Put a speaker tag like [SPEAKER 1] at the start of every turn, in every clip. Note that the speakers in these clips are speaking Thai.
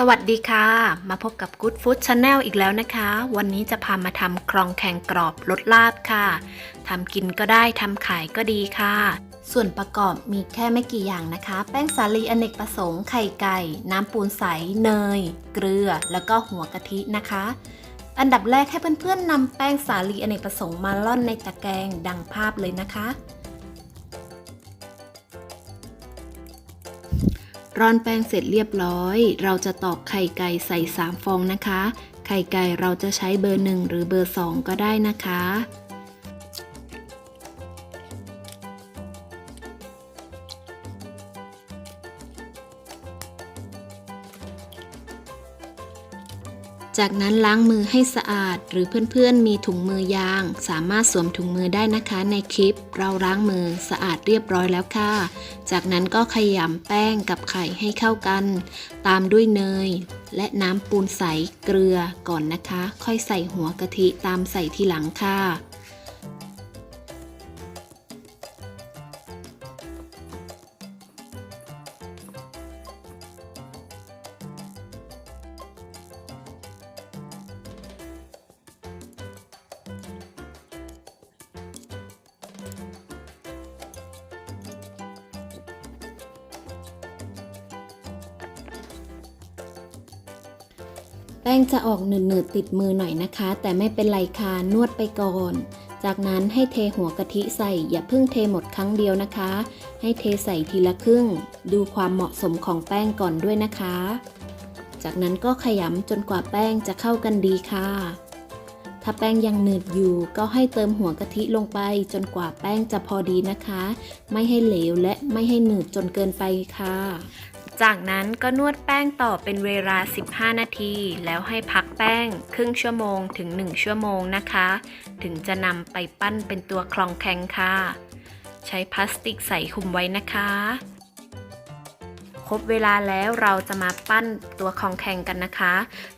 [SPEAKER 1] สวัสดีค่ะ มาพบกับ Good Food Channel อีกแล้วนะคะ วันนี้จะพามาทำคลองแข่งกรอบรสลาบค่ะทำกินก็ได้ทำขายก็ดีค่ะ ส่วนประกอบมีแค่ไม่กี่อย่างนะคะ แป้งสาลีอเนกประสงค์ไข่ไก่ น้ำปูนใส เนย เกลือ แล้วก็หัวกะทินะคะ อันดับแรกให้เพื่อนๆนำแป้งสาลีอเนกประสงค์มาล่อนในตะแกรงดังภาพเลยนะคะ ร่อนแป้งเสร็จเรียบร้อย เราจะตอกไข่ไก่ใส่ 3 ฟองนะคะ ไข่ไก่เราจะใช้เบอร์ 1 หรือเบอร์ 2 ก็ได้นะคะ จากนั้นล้างมือให้สะอาด หรือเพื่อนๆมีถุงมือยาง สามารถสวมถุงมือได้นะคะในคลิป เราล้างมือสะอาดเรียบร้อยแล้วค่ะ จากนั้นก็ขยำแป้งกับไข่ให้เข้ากัน ตามด้วยเนย และน้ำปูนใสเกลือก่อนนะคะ ค่อยใส่หัวกะทิตามใส่ทีหลังค่ะ แป้งจะออกหนืดๆติดมือหน่อยนะคะ แต่ไม่เป็นไรค่ะนวดไปก่อน จากนั้นให้เทหัวกะทิใส่ อย่าเพิ่งเทหมดครั้งเดียวนะคะ ให้เทใส่ทีละครึ่ง ดูความเหมาะสมของแป้งก่อนด้วยนะคะ จากนั้นก็ขยำจนกว่าแป้งจะเข้ากันดีค่ะ ถ้าแป้งยังหนืดอยู่ก็ให้เติมหัวกะทิลงไป จนกว่าแป้งจะพอดีนะคะ ไม่ให้เหลวและไม่ให้หนืดจนเกินไปค่ะ จากนั้นก็นวดแป้งต่อเป็นเวลา 15 นาที แล้วให้พักแป้ง ครึ่งชั่วโมงถึง 1 ชั่วโมงนะคะ ถึงจะนำไปปั้นเป็นตัวคลองแข็งค่ะ ใช้พลาสติกใส่คุมไว้นะคะครบเวลาแล้วเราจะมาปั้นตัวคลองแข็งกันนะคะ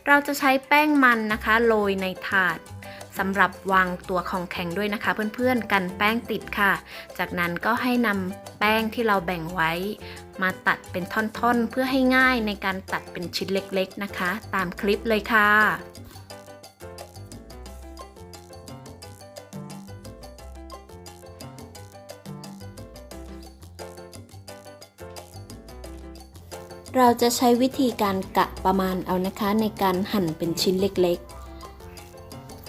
[SPEAKER 1] เราจะใช้แป้งมันนะคะ โรยในถาด สำหรับวางตัวของแข็งด้วยนะคะ เพื่อนๆ กันแป้งติดค่ะ จากนั้นก็ให้นำแป้งที่เราแบ่งไว้ มาตัดเป็นท่อนๆ เพื่อให้ง่ายในการตัดเป็นชิ้นเล็กๆนะคะ ตามคลิปเลยค่ะเราจะใช้วิธีการกะประมาณเอานะคะในการหั่นเป็นชิ้นเล็ก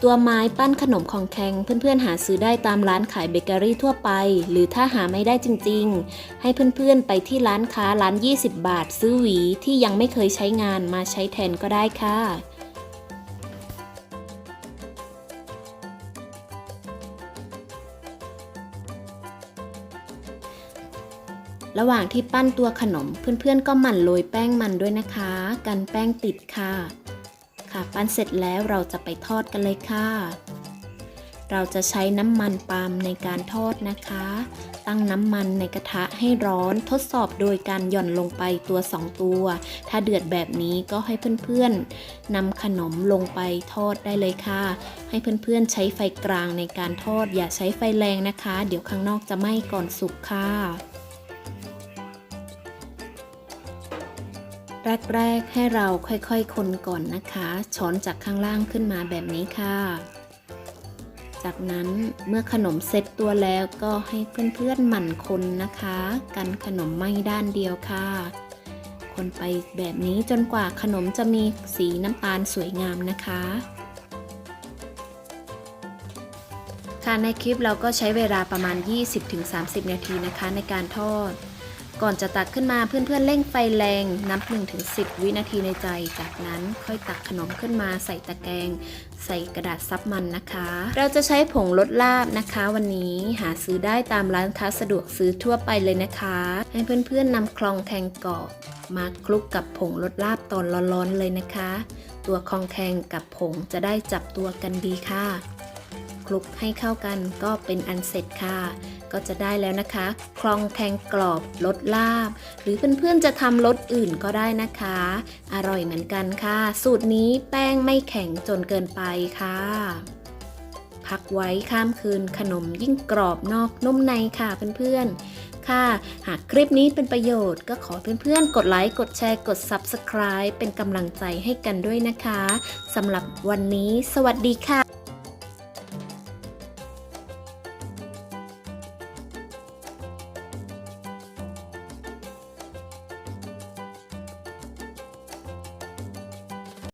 [SPEAKER 1] ตัวไม้ปั้นขนมของแข็งเพื่อนๆหาซื้อได้ตามร้านขายเบเกอรี่ทั่วไป หรือถ้าหาไม่ได้จริงๆ ให้เพื่อนๆไปที่ร้านค้าร้าน 20 บาท ซื้อหวีที่ยังไม่เคยใช้งานมาใช้แทนก็ได้ค่ะระหว่างที่ปั้นตัวขนมเพื่อนๆก็หมั่นโรยแป้งมันด้วยนะคะ กันแป้งติดค่ะ ค่ะปั้นเสร็จแล้วเราจะไปทอดกันเลยค่ะ เราจะใช้น้ำมันปาล์มในการทอดนะคะ ตั้งน้ำมันในกระทะให้ร้อนทดสอบโดยการหย่อนลงไปตัว 2 ตัว ถ้าเดือดแบบนี้ก็ให้เพื่อนๆนำขนมลงไปทอดได้เลยค่ะ ให้เพื่อนๆใช้ไฟกลางในการทอด อย่าใช้ไฟแรงนะคะ เดี๋ยวข้างนอกจะไหม้ก่อนสุกค่ะ แรก ๆ ให้เราค่อยๆคนก่อนนะคะ ช้อนจากข้างล่างขึ้นมาแบบนี้ค่ะ จากนั้นเมื่อขนมเซ็ตตัวแล้วก็ให้เพื่อนๆหมั่นคนนะคะ กันขนมไหม้ด้านเดียวค่ะ คนไปแบบนี้จนกว่าขนมจะมีสีน้ำตาลสวยงามนะคะค่ะในคลิปเราก็ใช้เวลาประมาณ 20-30 นาทีนะคะในการทอด ก่อนจะตักขึ้นมาเพื่อนๆเร่งไฟแรงนับ 1-10 วินาทีในใจ จากนั้นค่อยตักขนมขึ้นมาใส่ตะแกรงใส่กระดาษซับมันนะคะ เราจะใช้ผงลดลาบนะคะ วันนี้หาซื้อได้ตามร้านค้าสะดวกซื้อทั่วไปเลยนะคะ ให้เพื่อนๆนำคลองแคงกรอบมาคลุกกับผงลดลาบตอนร้อนๆเลยนะคะ ตัวคลองแคงกับผงจะได้จับตัวกันดีค่ะ คลุกให้เข้ากันก็เป็นอันเสร็จค่ะ ก็จะได้แล้วนะคะ คลองแคงกรอบรสลาบ หรือเพื่อนๆจะทำรสอื่นก็ได้นะคะ อร่อยเหมือนกันค่ะ สูตรนี้แป้งไม่แข็งจนเกินไปค่ะพักไว้ข้ามคืนขนมยิ่งกรอบนอกนุ่มในค่ะเพื่อนๆ ค่ะ หากคลิปนี้เป็นประโยชน์ก็ขอเพื่อนๆ กดไลค์กดแชร์กด Subscribe เป็นกำลังใจให้กันด้วยนะคะสำหรับวันนี้ สวัสดีค่ะ